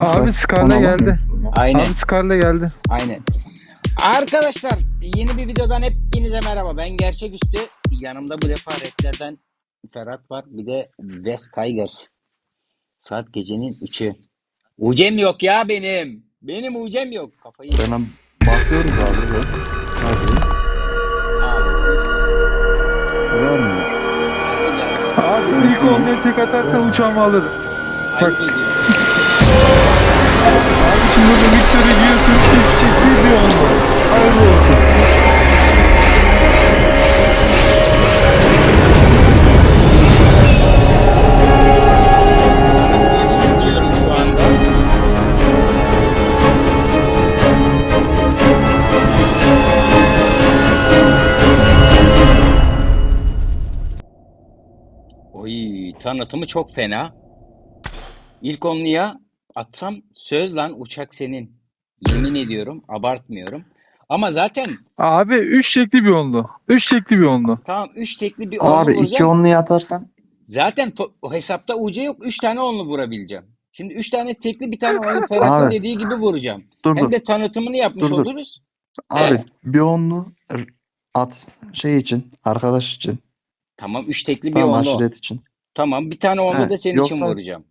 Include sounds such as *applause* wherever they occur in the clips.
Abi Scar'la geldi. Aynen. Abi Scar'la geldi. Aynen. Arkadaşlar yeni bir videodan hepinize merhaba. Ben Gerçeküstü. Yanımda bu defa raplerden Ferhat var. Bir de West Tiger. Saat gecenin 3'ü. Ucem yok ya benim. Benim ucem yok. Kafayı Hemen basıyoruz abi. Evet. Var mı? Abi ilk onları tek atarsan uçağımı alırım. Ayıp tanıtımı çok fena. İlk onluya atsam söz lan uçak senin. Yemin ediyorum abartmıyorum. Ama zaten Abi 3 tekli bir onlu. 3 tekli bir onlu. tamam 3 tekli bir onlu Abi iki vuracağım. onluyu atarsan Zaten to- o hesapta UC yok. 3 tane onlu vurabileceğim. Şimdi 3 tane tekli bir tane onlu Ferhat'ın Abi. dediği gibi vuracağım. dur Hem dur. de tanıtımını yapmış Dur, dur. oluruz. Abi bir onlu r- at şey için arkadaş için. Tamam 3 tekli bir Tamam onlu. aşiret için. Tamam bir tane He, da senin için yoksa- vuracağım.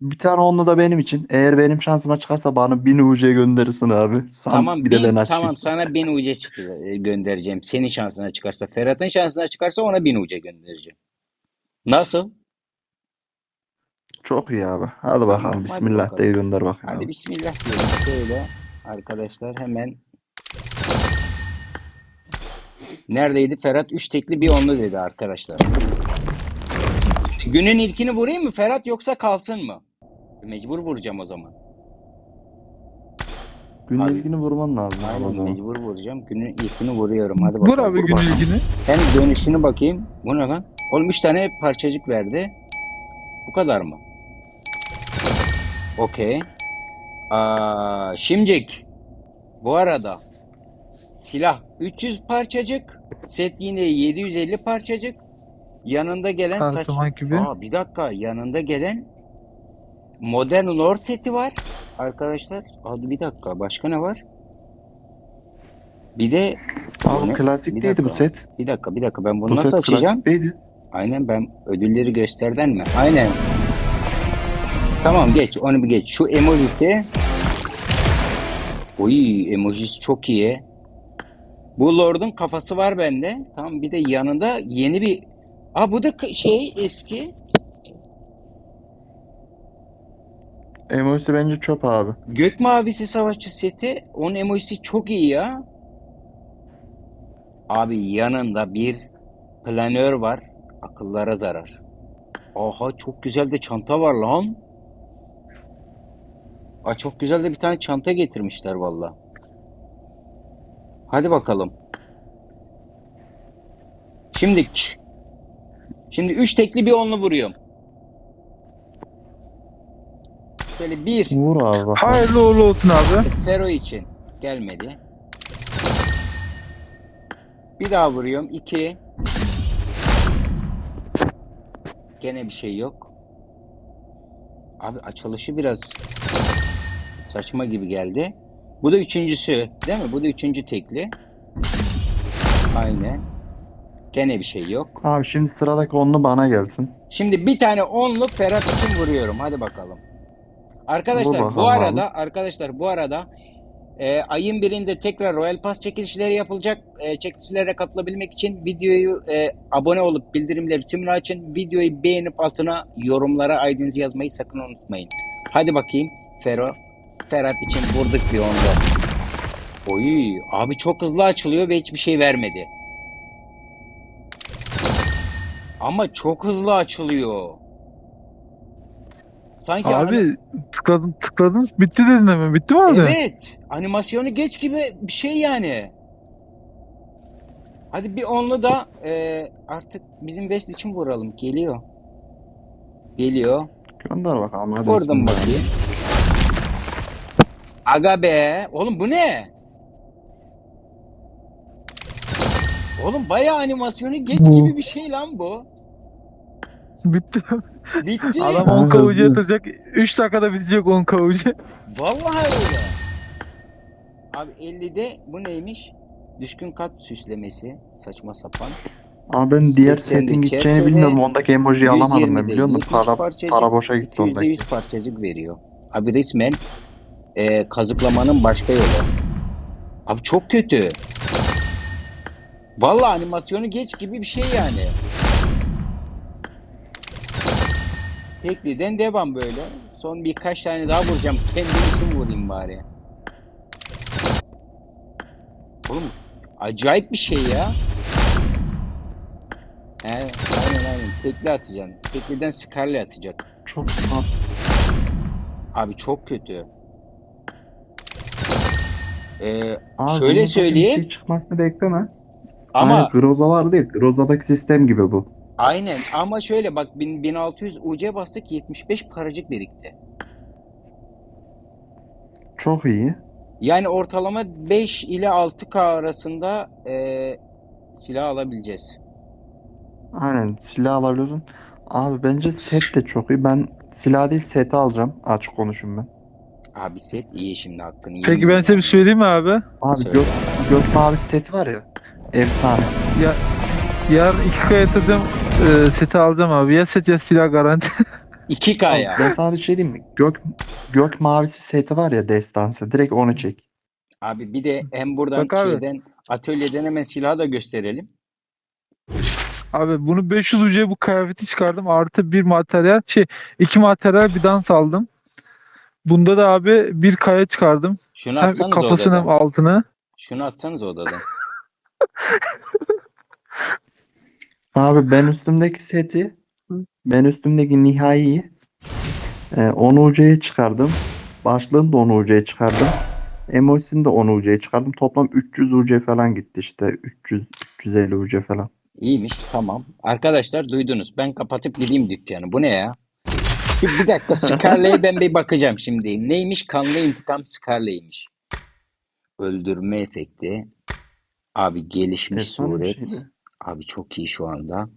Bir tane onlu da benim için. Eğer benim şansıma çıkarsa bana 1000 UC gönderirsin abi. Sen Tamam bir de bin- ben açayım. tamam sana 1000 UC çık- e, göndereceğim. Senin şansına çıkarsa. Ferhat'ın şansına çıkarsa ona 1000 UC göndereceğim. Nasıl? Çok iyi abi. Hadi bakalım. hadi Bismillah bakalım. de gönder bakayım Hadi abi. bismillah diyelim. Şöyle arkadaşlar hemen Neredeydi? Ferhat 3 tekli bir onlu dedi arkadaşlar. Günün ilkini vurayım mı Ferhat yoksa kalsın mı? Mecbur vuracağım o zaman. Günün Abi. ilgini vurman lazım abi o Aynen zaman. mecbur vuracağım. Günün ilkini vuruyorum. Hadi Vur bakalım. abi gün ilgini. Hem dönüşünü bakayım. Bu ne lan? Oğlum 3 tane parçacık verdi. Bu kadar mı? Okey. Aa, şimdicik. Bu arada silah 300 parçacık. Set yine 750 parçacık. Yanında gelen saç... Gibi. Aa, bir dakika. Yanında gelen Modern Lord seti var. Arkadaşlar. Hadi bir dakika. Başka ne var? Bir de Abi Ne? klasik Bir değildi bu set. bir dakika bir dakika ben bunu Bu nasıl set açacağım? klasik değildi. Aynen ben ödülleri gösterden mi? Aynen. Tamam geç onu bir geç. Şu emojisi. Oy emojisi çok iyi. Bu Lord'un kafası var bende. Tamam bir de yanında yeni bir... Aa bu da şey eski. Emojisi bence çöp abi. Gök mavisi savaşçı seti. Onun emojisi çok iyi ya. Abi yanında bir planör var. Akıllara zarar. Aha çok güzel de çanta var lan. Aa, çok güzel de bir tane çanta getirmişler valla. Hadi bakalım. Şimdi Şimdi üç tekli bir onlu vuruyorum. Şöyle bir. Vur abi. Hayırlı uğurlu olsun abi. Fero için gelmedi. Bir daha vuruyorum. 2. Gene bir şey yok. Abi açılışı biraz saçma gibi geldi. Bu da üçüncüsü değil mi? Bu da üçüncü tekli. Aynen. Gene bir şey yok. Abi şimdi sıradaki onlu bana gelsin. Şimdi bir tane onlu Ferhat için vuruyorum. Hadi bakalım. Arkadaşlar bakalım bu abi. arada arkadaşlar bu arada e, ayın birinde tekrar Royal Pass çekilişleri yapılacak. E, çekilişlere katılabilmek için videoyu e, abone olup bildirimleri tümünü açın. Videoyu beğenip altına yorumlara ID'nizi yazmayı sakın unutmayın. Hadi bakayım Fero. Ferhat için vurduk bir onda. Oy abi çok hızlı açılıyor ve hiçbir şey vermedi. Ama çok hızlı açılıyor. Sanki Abi tıkladın tıkladın. Bitti dedin hemen. Bitti mi abi? Evet. Animasyonu geç gibi bir şey yani. Hadi bir onlu da e, artık bizim West için vuralım. Geliyor. Geliyor. Gönder bakalım hadi. Vurdum bakayım. Aga be. Oğlum bu ne? Oğlum bayağı animasyonu geç Bu. gibi bir şey lan bu. Bitti. Bitti. Adam Ha, 10 kavucu hızlı. yatıracak. 3 dakikada bitecek 10 kavucu. Vallahi öyle. Abi 50'de bu neymiş? Düşkün kat süslemesi. Saçma sapan. Ama ben diğer 80'de setin gideceğini çerçeve, bilmiyordum. Ondaki emojiyi alamadım ben 120'de biliyor musun? 70 Para, parçacık, para boşa gitti ondaki. %100 parçacık veriyor. Abi resmen e, kazıklamanın başka yolu. Abi çok kötü. Vallahi animasyonu geç gibi bir şey yani. Tekliden devam böyle. Son birkaç tane daha vuracağım. Kendim için vurayım bari. Oğlum acayip bir şey ya. He, aynen aynen. Tekli atacaksın. Tekliden Scarlet atacak. Çok. Abi çok kötü. Ee, Abi Şöyle söyleyeyim. Bir şey çıkmasını bekleme. Ama Aynı Groza vardı ya. Groza'daki sistem gibi bu. aynen ama şöyle bak bin- 1600 UC bastık 75 paracık birikti. Çok iyi. Yani ortalama 5 ile 6K arasında ee, silah alabileceğiz. Aynen silah alabiliyorsun. Abi bence set de çok iyi. Ben silah değil seti alacağım. Açık konuşayım ben. Abi set iyi şimdi hakkını Peki ben size bir söyleyeyim mi abi? Abi Söyle. gök, gök mavi set var ya. Efsane. Ya yarın 2K yatıracağım. e, seti alacağım abi. Ya set ya silah garanti. *laughs* 2K Abi ya. ben sana bir şey diyeyim mi? Gök, gök mavisi seti var ya destansı. Direkt onu çek. Abi bir de hem buradan Bak abi. şeyden atölyeden hemen silahı da gösterelim. Abi bunu 500 ucuya bu kıyafeti çıkardım. Artı bir materyal şey iki materyal bir dans aldım. Bunda da abi bir kaya çıkardım. Şunu Hem atsanız kafasını hem odadan. altını. Şunu atsanız odadan. Abi ben üstümdeki seti ben üstümdeki nihaiyi e, 10 UC'ye çıkardım. Başlığını da 10 UC'ye çıkardım. Emojisini de 10 UC'ye çıkardım. Toplam 300 UC falan gitti işte. 300 350 UC falan. İyiymiş tamam. Arkadaşlar duydunuz. Ben kapatıp gideyim dükkanı. Bu ne ya? Bir, bir dakika Scarlet'e ben bir bakacağım şimdi. Neymiş? Kanlı intikam Scarlet'ymiş. Öldürme efekti. Abi gelişmiş Efsane bir suret. şeydi. Abi çok iyi şu anda.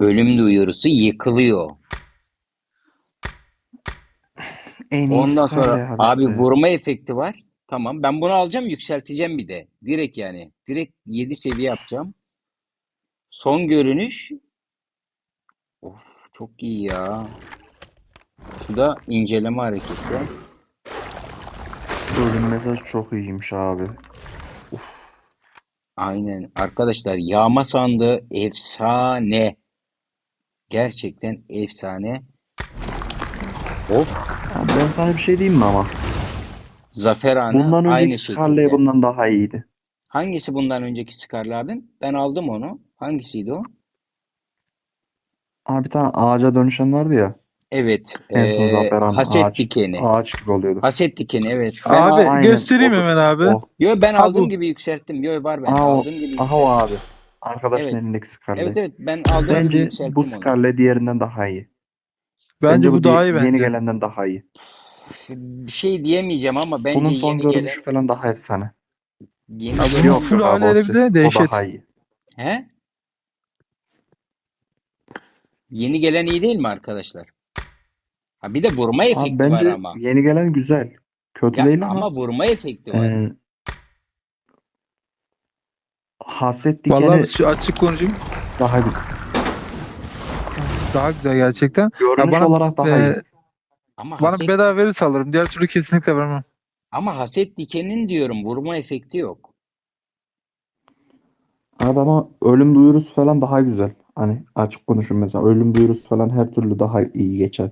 Ölüm duyurusu yıkılıyor. En Ondan sonra abi abi işte. vurma efekti var. Tamam ben bunu alacağım yükselteceğim bir de. Direkt yani. Direkt 7 seviye yapacağım. Son görünüş. Of çok iyi ya. Şu da inceleme hareketi. Mesaj çok iyiymiş abi. Aynen. Arkadaşlar yağma sandığı efsane. Gerçekten efsane. Of. Ben sana bir şey diyeyim mi ama? Zafer anı Bundan aynı önceki Scarlet şekilde. bundan daha iyiydi. Hangisi bundan önceki Scarlet abim? Ben aldım onu. Hangisiydi o? Abi bir tane ağaca dönüşen vardı ya. Evet. En son eee, Zafer Han haset ağaç, dikeni. ağaç gibi oluyordu. Haset dikeni evet. Ben Abi al- Aynen, göstereyim odur. hemen abi. O. Yo ben Ha, aldığım bu. gibi yükselttim. Yo var bende. Aha o, Aldığım gibi aha o yükselttim. abi. Arkadaşın Evet. elindeki Scarlet. Evet evet ben aldığım gibi Bence yükselttim bu onu. Scarlet diğerinden daha iyi. Bence bu di- daha iyi yeni bence. gelenden daha iyi. Bir şey diyemeyeceğim ama bence Bunun son yeni görünüşü gelen falan daha efsane. yeni Abi gelen bunun Yok full yok abi haliyle o, bir şey- de o dehşet. daha iyi. he? Yeni gelen iyi değil mi arkadaşlar? Ha bir de vurma Abi efekti var bence ama. yeni gelen güzel. Kötü Ya değil ama ama vurma efekti var. e, haset Vallahi dikeni biz şu açık konuşayım. daha güzel. Daha güzel gerçekten. Görünüş bana olarak daha e, iyi. Ama bana haset bedava verirse alırım. Diğer türlü kesinlikle vermem. ama haset dikenin diyorum vurma efekti yok. Abi ama ölüm duyurusu falan daha güzel. Hani açık konuşun mesela ölüm duyurusu falan her türlü daha iyi geçer.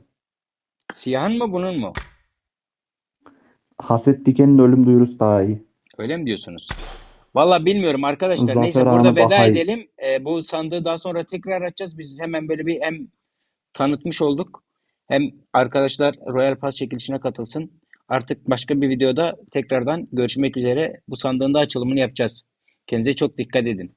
Siyahın mı bunun mu? Haset dikenin ölüm duyurusu daha iyi. Öyle mi diyorsunuz? Valla bilmiyorum arkadaşlar. Zafer Neyse burada Ağa'nın veda daha iyi. edelim. Ee, bu sandığı daha sonra tekrar açacağız. Biz hemen böyle bir hem tanıtmış olduk. Hem arkadaşlar Royal Pass çekilişine katılsın. Artık başka bir videoda tekrardan görüşmek üzere. Bu sandığın da açılımını yapacağız. Kendinize çok dikkat edin.